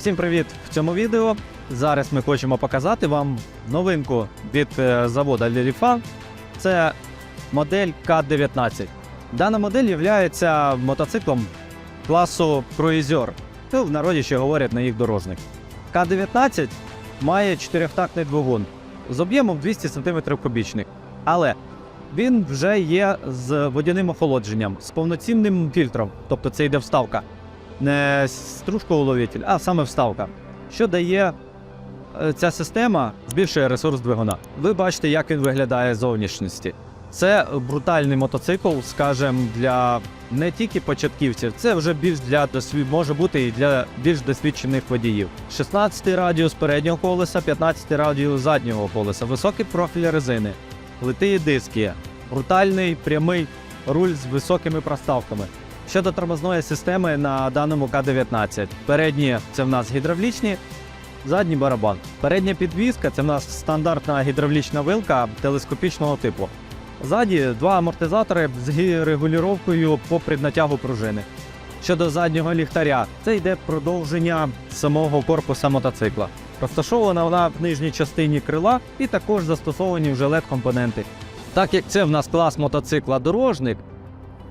Всім привіт в цьому відео. Зараз ми хочемо показати вам новинку від е, заводу Lilifa. Це модель К-19. Дана модель є мотоциклом класу круїзер. В народі ще говорять на їх дорожник. К-19 має чотирьохтактний двигун з об'ємом 200 см кубічних. Але він вже є з водяним охолодженням, з повноцінним фільтром, тобто це йде вставка. Не стружкоуловитель, а саме вставка. Що дає е, ця система, збільшує ресурс двигуна. Ви бачите, як він виглядає з зовнішності. Це брутальний мотоцикл, скажімо, для не тільки початківців, це вже більш для досвід... може бути і для більш досвідчених водіїв. 16 радіус переднього колеса, 15 радіус заднього колеса, високий профіль резини, литиї диски, брутальний прямий руль з високими проставками. Щодо тормозної системи на даному К-19. Передні це в нас гідравлічні, задній барабан. Передня підвізка це в нас стандартна гідравлічна вилка телескопічного типу. Ззаді два амортизатори з регулюванням по преднатягу пружини. Щодо заднього ліхтаря, це йде продовження самого корпуса мотоцикла. Розташована вона в нижній частині крила і також застосовані вже led компоненти. Так як це в нас клас мотоцикла дорожник,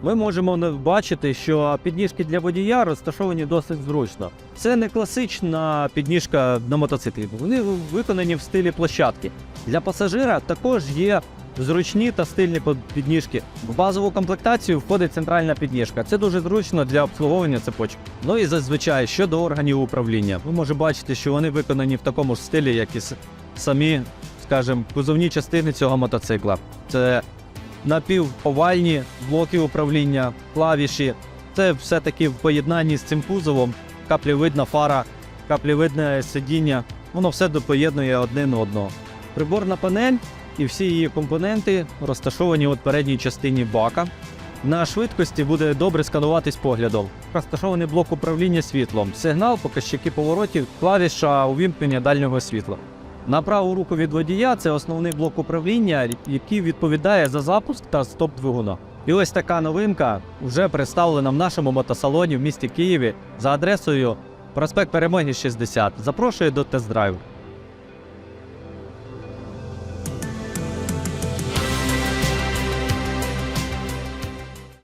ми можемо бачити, що підніжки для водія розташовані досить зручно. Це не класична підніжка на мотоциклі, вони виконані в стилі площадки. Для пасажира також є зручні та стильні підніжки. В базову комплектацію входить центральна підніжка. Це дуже зручно для обслуговування цепочок. Ну і зазвичай щодо органів управління. Ви можете бачити, що вони виконані в такому ж стилі, як і самі, скажімо, кузовні частини цього мотоцикла. Це напівовальні блоки управління, клавіші. Це все-таки в поєднанні з цим кузовом, каплівидна фара, каплівидне сидіння. Воно все допоєднує один одного. Приборна панель і всі її компоненти розташовані у передній частині бака. На швидкості буде добре скануватись поглядом. Розташований блок управління світлом, сигнал, показчики поворотів, клавіша увімкнення дальнього світла. На праву руку від водія це основний блок управління, який відповідає за запуск та стоп двигуна. І ось така новинка вже представлена в нашому мотосалоні в місті Києві за адресою проспект Перемоги 60. Запрошую до тест-драйву.